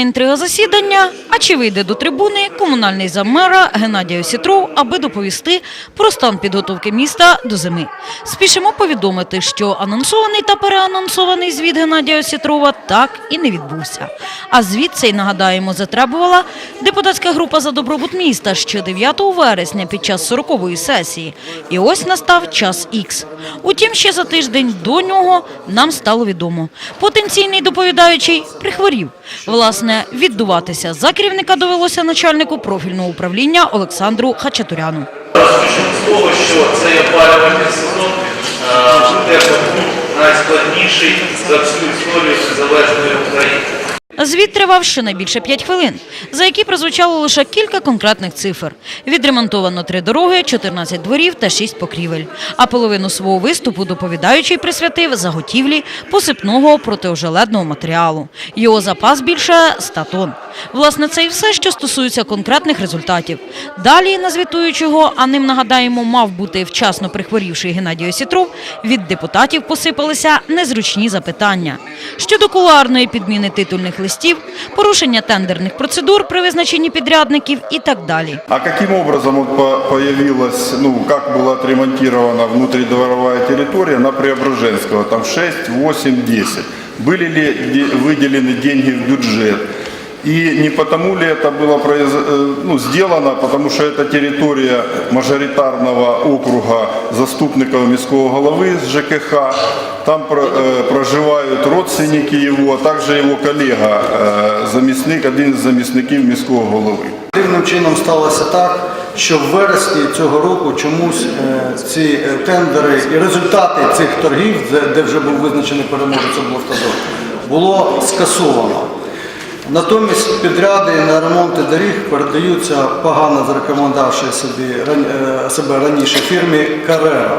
Інтрига засідання – а чи вийде до трибуни комунальний заммера Геннадій Осітров, аби доповісти про стан підготовки міста до зими. Спішимо повідомити, що анонсований та переанонсований звіт Геннадія Осітрова так і не відбувся. А звіт цей, нагадаємо, затребувала депутатська група за добробут міста ще 9 вересня під час 40-ї сесії. І ось настав час Ікс. Утім, ще за тиждень до нього нам стало відомо. Потенційний доповідаючий прихворів. Власне, віддуватися за керівника довелося начальнику профільного управління Олександру Хачатуряну. З того, що цей опалювальний сезон буде найскладніший за всю історію незалежної України. Звіт тривав щонайбільше 5 хвилин, за які прозвучало лише кілька конкретних цифр. Відремонтовано три дороги, 14 дворів та 6 покрівель. А половину свого виступу доповідаючий присвятив заготівлі посипного протиожеледного матеріалу. Його запас більше 100 тонн. Власне, це і все, що стосується конкретних результатів. Далі на звітуючого, а ним нагадаємо, мав бути вчасно прихворівший Геннадій Осітров, від депутатів посипалися незручні запитання. Щодо кулуарної підміни титульних листів, порушення тендерних процедур при визначенні підрядників і так далі. А каким образом вот по- появилась, ну, как была отремонтирована внутридворовая территория на Преображенского, там 6, 8, 10? Были ли де- выделены деньги в бюджет? И не потому ли это было произ- э, ну, сделано, потому что это территория мажоритарного округа заступников міського голови з ЖКХ, там про- э, проживають родственники его, а также его коллега, э, замісник, один з замісників міського голови. Дивним чином сталося так, що в вересні цього року чомусь е, ці е, тендери і результати цих торгів, де, де вже був визначений переможець облавтодор, було скасовано. Натомість підряди на ремонти доріг передаються погано зарекомендавши собі, е, себе раніше фірмі Карера.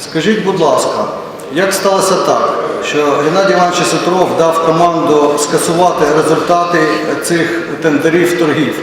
Скажіть, будь ласка, як сталося так, що Геннадій Іванович Ситров дав команду скасувати результати цих тендерів торгів?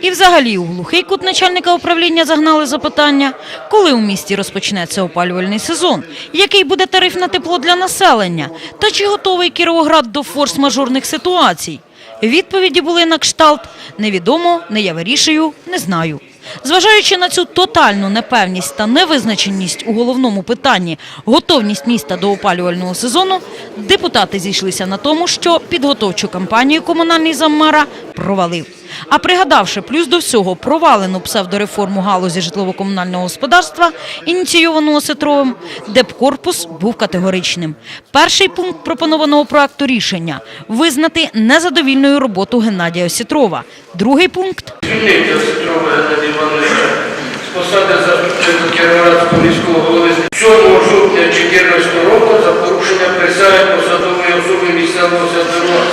І взагалі у глухий кут начальника управління загнали запитання, коли у місті розпочнеться опалювальний сезон, який буде тариф на тепло для населення, та чи готовий Кіровоград до форс-мажорних ситуацій. Відповіді були на кшталт «невідомо, не я вирішую, не знаю». Зважаючи на цю тотальну непевність та невизначеність у головному питанні готовність міста до опалювального сезону, депутати зійшлися на тому, що підготовчу кампанію комунальний заммера провалив. А пригадавши плюс до всього провалену псевдореформу галузі житлово-комунального господарства, ініційовану Осетровим, Депкорпус був категоричним. Перший пункт пропонованого проекту рішення – визнати незадовільною роботу Геннадія Осетрова. Другий пункт Звільнити Осетрова Геннадія Івановича з посади заступника Кіровоградського міського голови з 7 жовтня 2014 року за порушення присяги посадової особи місцевого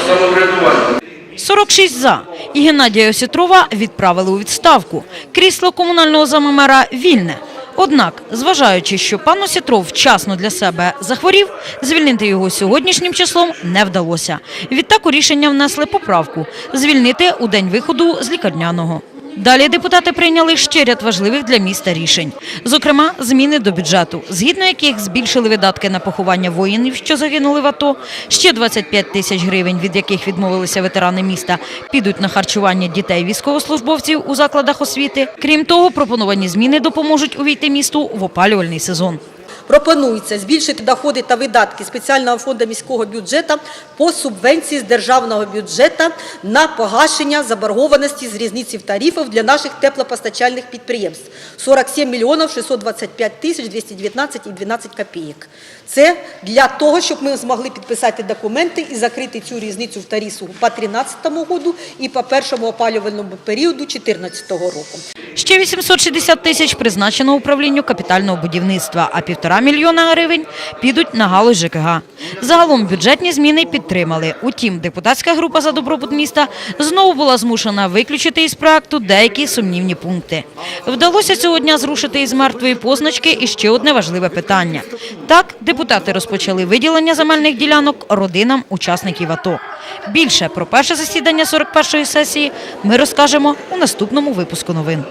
самоврядування. 46 за. І Геннадія Осітрова відправили у відставку. Крісло комунального замемера вільне. Однак, зважаючи, що пан Осітров вчасно для себе захворів, звільнити його сьогоднішнім числом не вдалося. Відтак у рішення внесли поправку – звільнити у день виходу з лікарняного. Далі депутати прийняли ще ряд важливих для міста рішень. Зокрема, зміни до бюджету, згідно яких збільшили видатки на поховання воїнів, що загинули в АТО, ще 25 тисяч гривень, від яких відмовилися ветерани міста, підуть на харчування дітей військовослужбовців у закладах освіти. Крім того, пропоновані зміни допоможуть увійти місту в опалювальний сезон. Пропонується збільшити доходи та видатки спеціального фонду міського бюджету по субвенції з державного бюджету на погашення заборгованості з різниці тарифів для наших теплопостачальних підприємств 47 мільйонів 625 тисяч 219 і 12 копійок. Це для того, щоб ми змогли підписати документи і закрити цю різницю в тарифу по 2013 року і по першому опалювальному періоду 2014 року. Ще 860 тисяч призначено управлінню капітального будівництва, а півтора мільйона гривень підуть на галузь ЖКГ. Загалом бюджетні зміни підтримали. Утім, депутатська група за добробут міста знову була змушена виключити із проекту деякі сумнівні пункти. Вдалося цього дня зрушити із мертвої позначки і ще одне важливе питання. Так, депутати розпочали виділення земельних ділянок родинам учасників АТО. Більше про перше засідання 41-ї сесії ми розкажемо у наступному випуску новин.